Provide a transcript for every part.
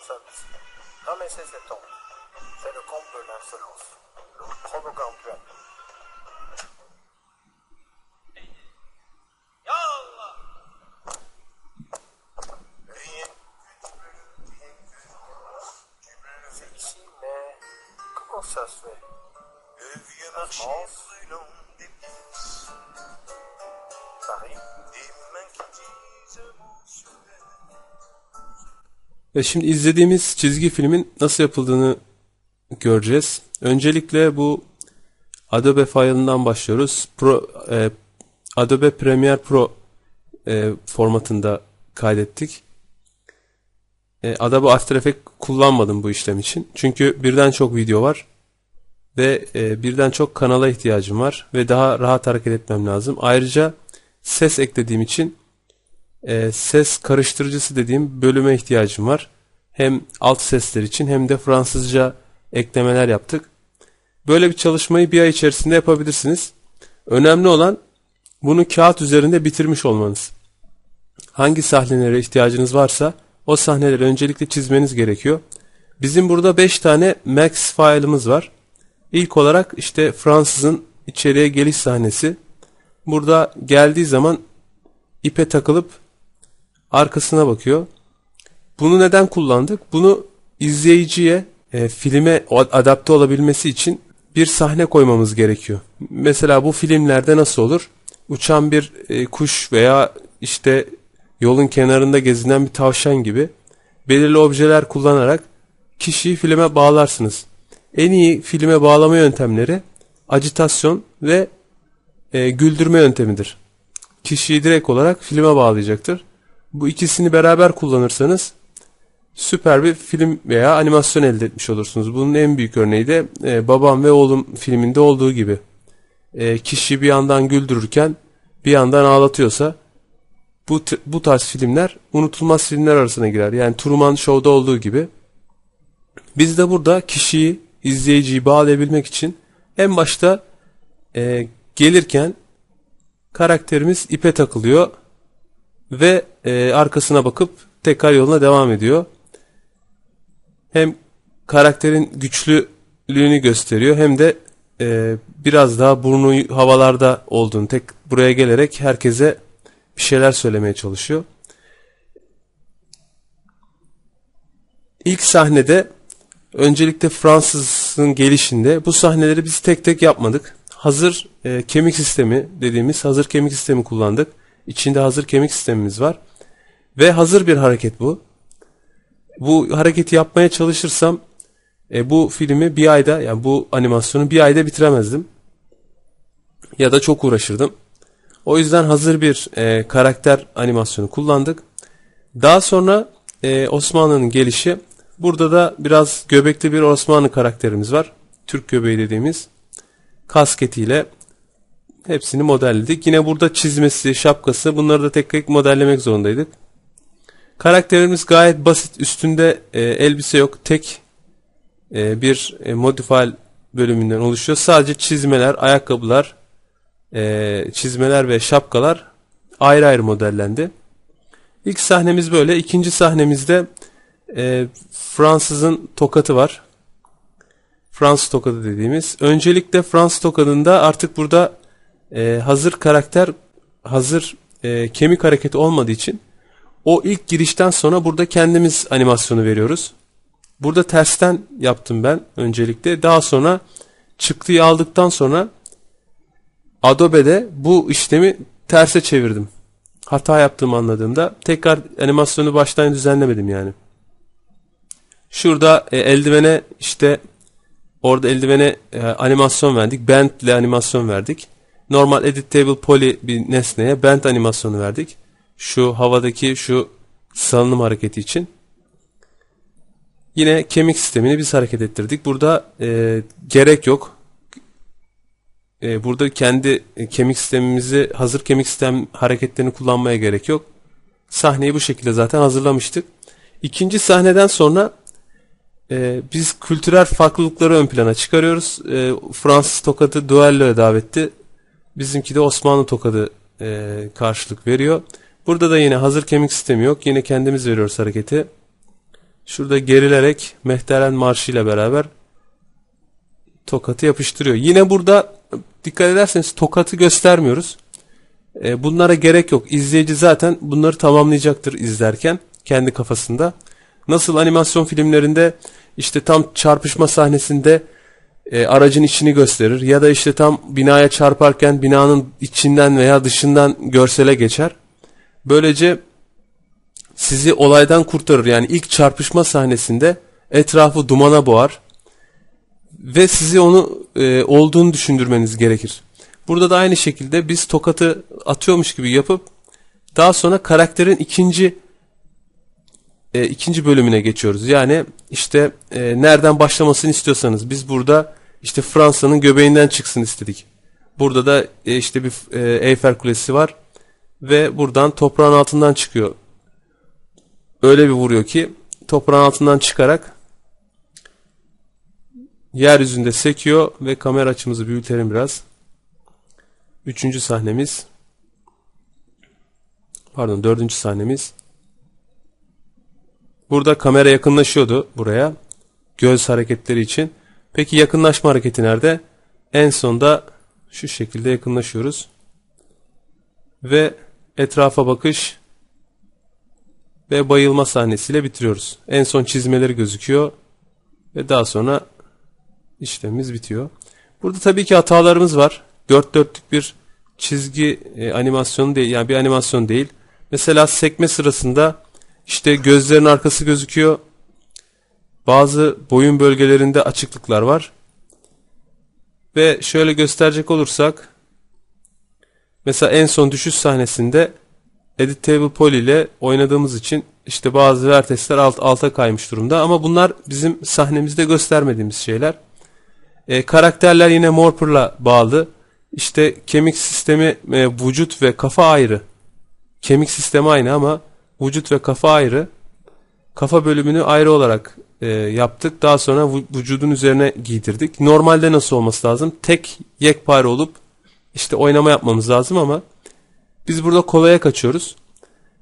Ici Ramassez cet homme. C'est le comte de l'insolence. Le provoquant. C'est ici, mais comment ça se fait? Le vieux marché Ve şimdi izlediğimiz çizgi filmin nasıl yapıldığını göreceğiz. Öncelikle bu Adobe file'ından başlıyoruz. Pro, e, Adobe Premiere Pro e, formatında kaydettik. E, Adobe After Effects kullanmadım bu işlem için. Çünkü birden çok video var ve e, birden çok kanala ihtiyacım var ve daha rahat hareket etmem lazım. Ayrıca ses eklediğim için e, ses karıştırıcısı dediğim bölüme ihtiyacım var. Hem alt sesler için hem de Fransızca eklemeler yaptık. Böyle bir çalışmayı bir ay içerisinde yapabilirsiniz. Önemli olan bunu kağıt üzerinde bitirmiş olmanız. Hangi sahnelere ihtiyacınız varsa o sahneleri öncelikle çizmeniz gerekiyor. Bizim burada 5 tane max file'ımız var. İlk olarak işte Fransız'ın içeriye geliş sahnesi. Burada geldiği zaman ipe takılıp arkasına bakıyor. Bunu neden kullandık? Bunu izleyiciye e, filme adapte olabilmesi için bir sahne koymamız gerekiyor. Mesela bu filmlerde nasıl olur? Uçan bir e, kuş veya işte yolun kenarında gezinen bir tavşan gibi belirli objeler kullanarak kişiyi filme bağlarsınız. En iyi filme bağlama yöntemleri acitasyon ve e, güldürme yöntemidir kişiyi direkt olarak filme bağlayacaktır. Bu ikisini beraber kullanırsanız süper bir film veya animasyon elde etmiş olursunuz. Bunun en büyük örneği de e, Babam ve Oğlum filminde olduğu gibi. E, kişi bir yandan güldürürken bir yandan ağlatıyorsa bu bu tarz filmler unutulmaz filmler arasına girer. Yani Truman Show'da olduğu gibi. Biz de burada kişiyi, izleyiciyi bağlayabilmek için en başta e, gelirken karakterimiz ipe takılıyor ve e, arkasına bakıp tekrar yoluna devam ediyor. Hem karakterin güçlülüğünü gösteriyor hem de e, biraz daha burnu havalarda olduğunu tek buraya gelerek herkese bir şeyler söylemeye çalışıyor. İlk sahnede öncelikle Fransız'ın gelişinde bu sahneleri biz tek tek yapmadık. Hazır e, kemik sistemi dediğimiz hazır kemik sistemi kullandık. İçinde hazır kemik sistemimiz var. Ve hazır bir hareket bu. Bu hareketi yapmaya çalışırsam e, bu filmi bir ayda yani bu animasyonu bir ayda bitiremezdim. Ya da çok uğraşırdım. O yüzden hazır bir e, karakter animasyonu kullandık. Daha sonra e, Osmanlı'nın gelişi. Burada da biraz göbekli bir Osmanlı karakterimiz var. Türk göbeği dediğimiz kasketiyle hepsini modelledik. Yine burada çizmesi, şapkası bunları da tek tek modellemek zorundaydık. Karakterimiz gayet basit. Üstünde e, elbise yok. Tek e, bir e, modifal bölümünden oluşuyor. Sadece çizmeler, ayakkabılar, e, çizmeler ve şapkalar ayrı ayrı modellendi. İlk sahnemiz böyle. İkinci sahnemizde e, Fransız'ın tokatı var. Fransız tokadı dediğimiz. Öncelikle Fransız tokadında artık burada e, hazır karakter, hazır e, kemik hareketi olmadığı için o ilk girişten sonra burada kendimiz animasyonu veriyoruz. Burada tersten yaptım ben öncelikle. Daha sonra çıktıyı aldıktan sonra Adobe'de bu işlemi terse çevirdim. Hata yaptığımı anladığımda tekrar animasyonu baştan düzenlemedim yani. Şurada e, eldivene işte orada eldivene e, animasyon verdik. Band ile animasyon verdik. Normal editable poly bir nesneye band animasyonu verdik. Şu havadaki şu salınım hareketi için. Yine kemik sistemini biz hareket ettirdik. Burada e, gerek yok. E, burada kendi kemik sistemimizi hazır kemik sistem hareketlerini kullanmaya gerek yok. Sahneyi bu şekilde zaten hazırlamıştık. İkinci sahneden sonra e, biz kültürel farklılıkları ön plana çıkarıyoruz. E, Fransız tokadı duelloya davetti. Bizimki de Osmanlı tokadı e, karşılık veriyor. Burada da yine hazır kemik sistemi yok. Yine kendimiz veriyoruz hareketi. Şurada gerilerek Mehteren Marşı ile beraber tokatı yapıştırıyor. Yine burada dikkat ederseniz tokatı göstermiyoruz. E, bunlara gerek yok. İzleyici zaten bunları tamamlayacaktır izlerken kendi kafasında. Nasıl animasyon filmlerinde işte tam çarpışma sahnesinde e, aracın içini gösterir ya da işte tam binaya çarparken binanın içinden veya dışından görsele geçer. Böylece sizi olaydan kurtarır. Yani ilk çarpışma sahnesinde etrafı dumana boğar ve sizi onu e, olduğunu düşündürmeniz gerekir. Burada da aynı şekilde biz tokatı atıyormuş gibi yapıp daha sonra karakterin ikinci e, ikinci bölümüne geçiyoruz. Yani işte e, nereden başlamasını istiyorsanız biz burada işte Fransa'nın göbeğinden çıksın istedik. Burada da e, işte bir e, Eyfel Kulesi var ve buradan toprağın altından çıkıyor. Öyle bir vuruyor ki toprağın altından çıkarak yeryüzünde sekiyor ve kamera açımızı büyütelim biraz. Üçüncü sahnemiz pardon dördüncü sahnemiz Burada kamera yakınlaşıyordu buraya. Göz hareketleri için. Peki yakınlaşma hareketi nerede? En sonda şu şekilde yakınlaşıyoruz. Ve etrafa bakış ve bayılma sahnesiyle bitiriyoruz. En son çizmeleri gözüküyor ve daha sonra işlemimiz bitiyor. Burada tabii ki hatalarımız var. Dört dörtlük bir çizgi e, animasyonu değil yani bir animasyon değil. Mesela sekme sırasında işte gözlerin arkası gözüküyor. Bazı boyun bölgelerinde açıklıklar var. Ve şöyle gösterecek olursak mesela en son düşüş sahnesinde Editable Poly ile oynadığımız için işte bazı vertexler alt, alta kaymış durumda ama bunlar bizim sahnemizde göstermediğimiz şeyler. E, karakterler yine Morper'la bağlı. İşte kemik sistemi e, vücut ve kafa ayrı. Kemik sistemi aynı ama vücut ve kafa ayrı. Kafa bölümünü ayrı olarak e, yaptık. Daha sonra vücudun üzerine giydirdik. Normalde nasıl olması lazım? Tek yekpare olup işte oynama yapmamız lazım ama biz burada kolaya kaçıyoruz.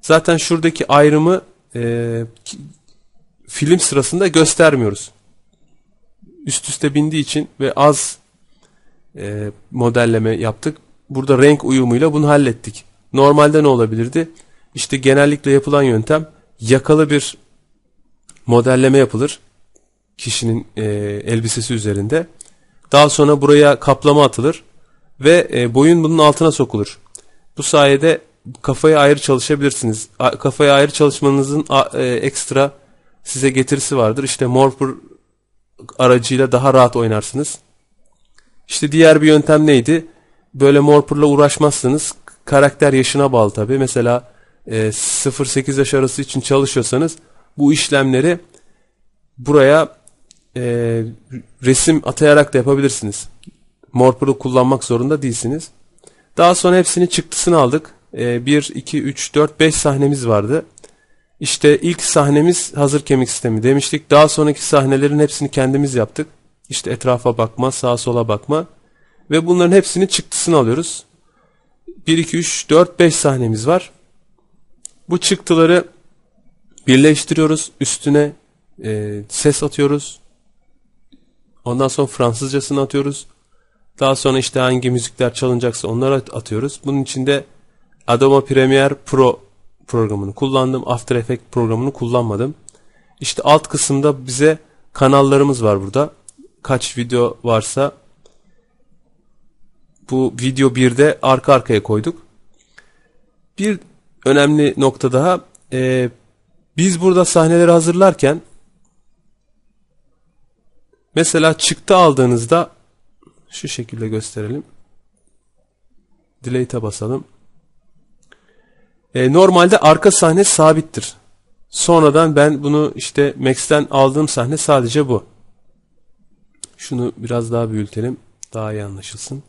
Zaten şuradaki ayrımı e, film sırasında göstermiyoruz. Üst üste bindiği için ve az e, modelleme yaptık. Burada renk uyumuyla bunu hallettik. Normalde ne olabilirdi? İşte genellikle yapılan yöntem yakalı bir modelleme yapılır kişinin e, elbisesi üzerinde. Daha sonra buraya kaplama atılır ve e, boyun bunun altına sokulur. Bu sayede kafayı ayrı çalışabilirsiniz. A, kafayı ayrı çalışmanızın a, e, ekstra size getirisi vardır. İşte Morpher aracıyla daha rahat oynarsınız. İşte diğer bir yöntem neydi? Böyle Morpher'la uğraşmazsınız. Karakter yaşına bağlı tabi. Mesela e, 0-8 yaş arası için çalışıyorsanız bu işlemleri buraya e, resim atayarak da yapabilirsiniz. Morpher'ı kullanmak zorunda değilsiniz. Daha sonra hepsini çıktısını aldık. E, 1, 2, 3, 4, 5 sahnemiz vardı. İşte ilk sahnemiz hazır kemik sistemi demiştik. Daha sonraki sahnelerin hepsini kendimiz yaptık. İşte etrafa bakma, sağa sola bakma. Ve bunların hepsini çıktısını alıyoruz. 1, 2, 3, 4, 5 sahnemiz var. Bu çıktıları birleştiriyoruz. Üstüne e, ses atıyoruz. Ondan sonra Fransızcasını atıyoruz. Daha sonra işte hangi müzikler çalınacaksa onları atıyoruz. Bunun içinde Adobe Premiere Pro programını kullandım. After Effects programını kullanmadım. İşte alt kısımda bize kanallarımız var burada. Kaç video varsa bu video 1'de arka arkaya koyduk. Bir önemli nokta daha. E, biz burada sahneleri hazırlarken mesela çıktı aldığınızda şu şekilde gösterelim. Delete'e basalım. E, normalde arka sahne sabittir. Sonradan ben bunu işte Max'ten aldığım sahne sadece bu. Şunu biraz daha büyütelim. Daha iyi anlaşılsın.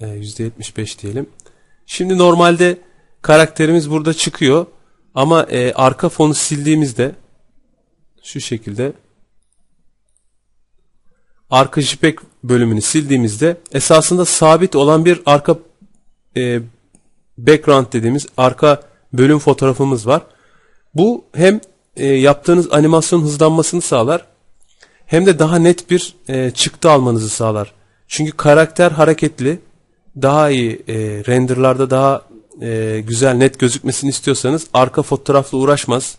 E, %75 diyelim. Şimdi normalde karakterimiz burada çıkıyor. Ama e, arka fonu sildiğimizde şu şekilde arka JPEG bölümünü sildiğimizde esasında sabit olan bir arka e, background dediğimiz arka bölüm fotoğrafımız var. Bu hem e, yaptığınız animasyon hızlanmasını sağlar hem de daha net bir e, çıktı almanızı sağlar. Çünkü karakter hareketli, daha iyi e, renderlarda daha e, güzel net gözükmesini istiyorsanız arka fotoğrafla uğraşmaz.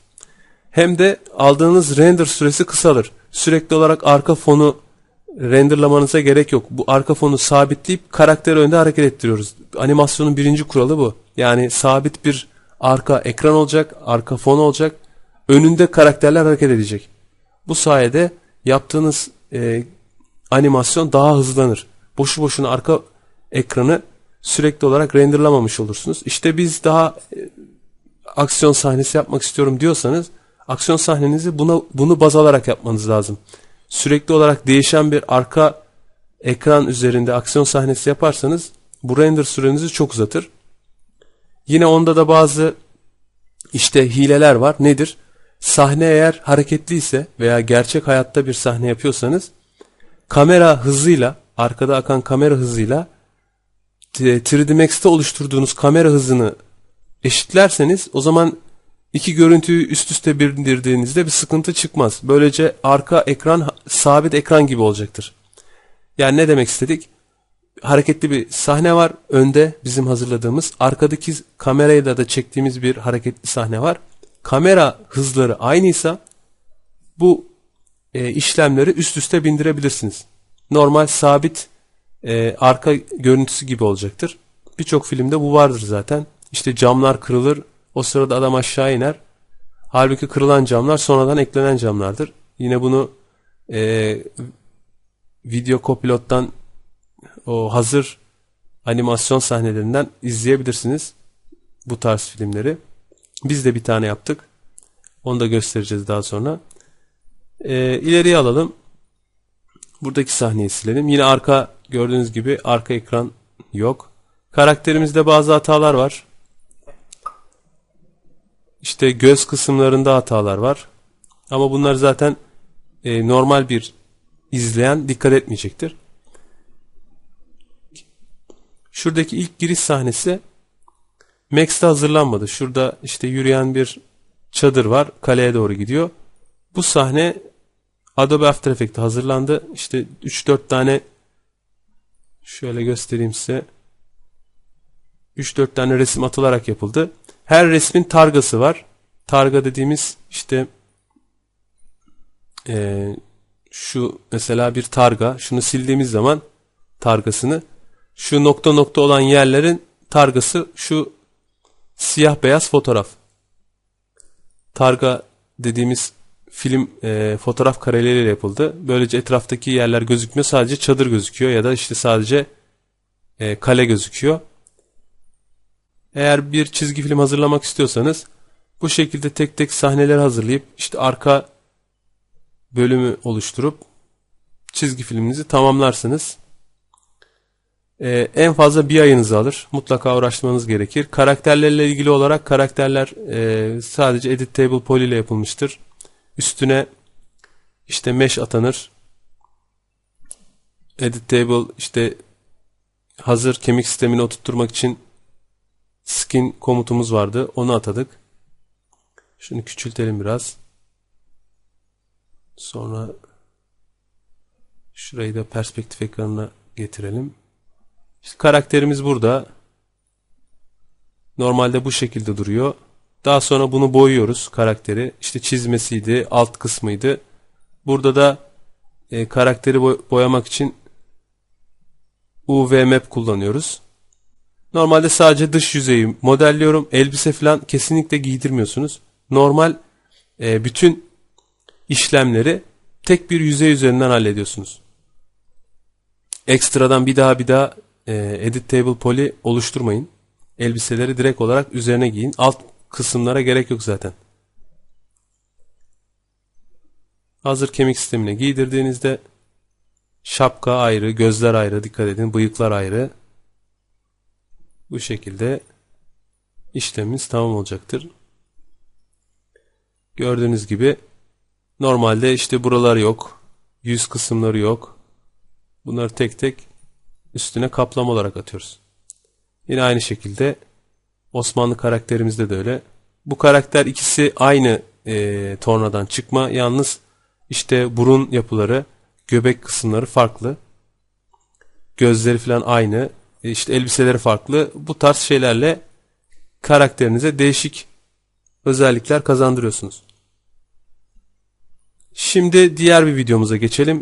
Hem de aldığınız render süresi kısalır. Sürekli olarak arka fonu renderlamanıza gerek yok. Bu arka fonu sabitleyip karakteri önde hareket ettiriyoruz. Animasyonun birinci kuralı bu. Yani sabit bir arka ekran olacak, arka fon olacak. Önünde karakterler hareket edecek. Bu sayede yaptığınız e, animasyon daha hızlanır. Boşu boşuna arka ekranı sürekli olarak renderlamamış olursunuz. İşte biz daha e, aksiyon sahnesi yapmak istiyorum diyorsanız aksiyon sahnenizi buna bunu baz alarak yapmanız lazım. Sürekli olarak değişen bir arka ekran üzerinde aksiyon sahnesi yaparsanız bu render sürenizi çok uzatır. Yine onda da bazı işte hileler var. Nedir? Sahne eğer hareketliyse veya gerçek hayatta bir sahne yapıyorsanız kamera hızıyla arkada akan kamera hızıyla 3D Max'te oluşturduğunuz kamera hızını eşitlerseniz o zaman iki görüntüyü üst üste bindirdiğinizde bir sıkıntı çıkmaz. Böylece arka ekran sabit ekran gibi olacaktır. Yani ne demek istedik? Hareketli bir sahne var önde bizim hazırladığımız. Arkadaki kamerayla da çektiğimiz bir hareketli sahne var. Kamera hızları aynıysa bu e, işlemleri üst üste bindirebilirsiniz. Normal sabit e, arka görüntüsü gibi olacaktır. Birçok filmde bu vardır zaten. İşte camlar kırılır, o sırada adam aşağı iner. Halbuki kırılan camlar sonradan eklenen camlardır. Yine bunu e, video copilot'tan o hazır animasyon sahnelerinden izleyebilirsiniz bu tarz filmleri. Biz de bir tane yaptık. Onu da göstereceğiz daha sonra. E, ileriye alalım. Buradaki sahneyi silelim. Yine arka gördüğünüz gibi arka ekran yok. Karakterimizde bazı hatalar var. İşte göz kısımlarında hatalar var. Ama bunlar zaten e, normal bir izleyen dikkat etmeyecektir. Şuradaki ilk giriş sahnesi Max'te hazırlanmadı. Şurada işte yürüyen bir çadır var. Kaleye doğru gidiyor. Bu sahne Adobe After Effects'te hazırlandı. İşte 3-4 tane şöyle göstereyim size. 3-4 tane resim atılarak yapıldı. Her resmin targası var. Targa dediğimiz işte e, şu mesela bir targa. Şunu sildiğimiz zaman targasını şu nokta nokta olan yerlerin targası şu siyah beyaz fotoğraf. Targa dediğimiz film e, fotoğraf kareleriyle yapıldı. Böylece etraftaki yerler gözükmüyor. Sadece çadır gözüküyor ya da işte sadece e, kale gözüküyor. Eğer bir çizgi film hazırlamak istiyorsanız bu şekilde tek tek sahneler hazırlayıp işte arka bölümü oluşturup çizgi filminizi tamamlarsınız. Ee, en fazla bir ayınızı alır. Mutlaka uğraşmanız gerekir. Karakterlerle ilgili olarak karakterler e, sadece Edit Table Poly ile yapılmıştır. Üstüne işte mesh atanır. Edit Table işte hazır kemik sistemini oturtturmak için skin komutumuz vardı. Onu atadık. Şunu küçültelim biraz. Sonra şurayı da perspektif ekranına getirelim. İşte karakterimiz burada. Normalde bu şekilde duruyor. Daha sonra bunu boyuyoruz karakteri. İşte çizmesiydi, alt kısmıydı. Burada da e, karakteri boy boyamak için UV map kullanıyoruz. Normalde sadece dış yüzeyi modelliyorum. Elbise falan kesinlikle giydirmiyorsunuz. Normal e, bütün işlemleri tek bir yüzey üzerinden hallediyorsunuz. Ekstradan bir daha bir daha e, Edit Table Poly oluşturmayın. Elbiseleri direkt olarak üzerine giyin. Alt kısımlara gerek yok zaten. Hazır kemik sistemine giydirdiğinizde şapka ayrı, gözler ayrı, dikkat edin, bıyıklar ayrı. Bu şekilde işlemimiz tamam olacaktır. Gördüğünüz gibi normalde işte buralar yok. Yüz kısımları yok. Bunları tek tek üstüne kaplama olarak atıyoruz. Yine aynı şekilde Osmanlı karakterimizde de öyle. Bu karakter ikisi aynı e, tornadan çıkma. Yalnız işte burun yapıları, göbek kısımları farklı. Gözleri falan aynı. E, işte elbiseleri farklı. Bu tarz şeylerle karakterinize değişik özellikler kazandırıyorsunuz. Şimdi diğer bir videomuza geçelim.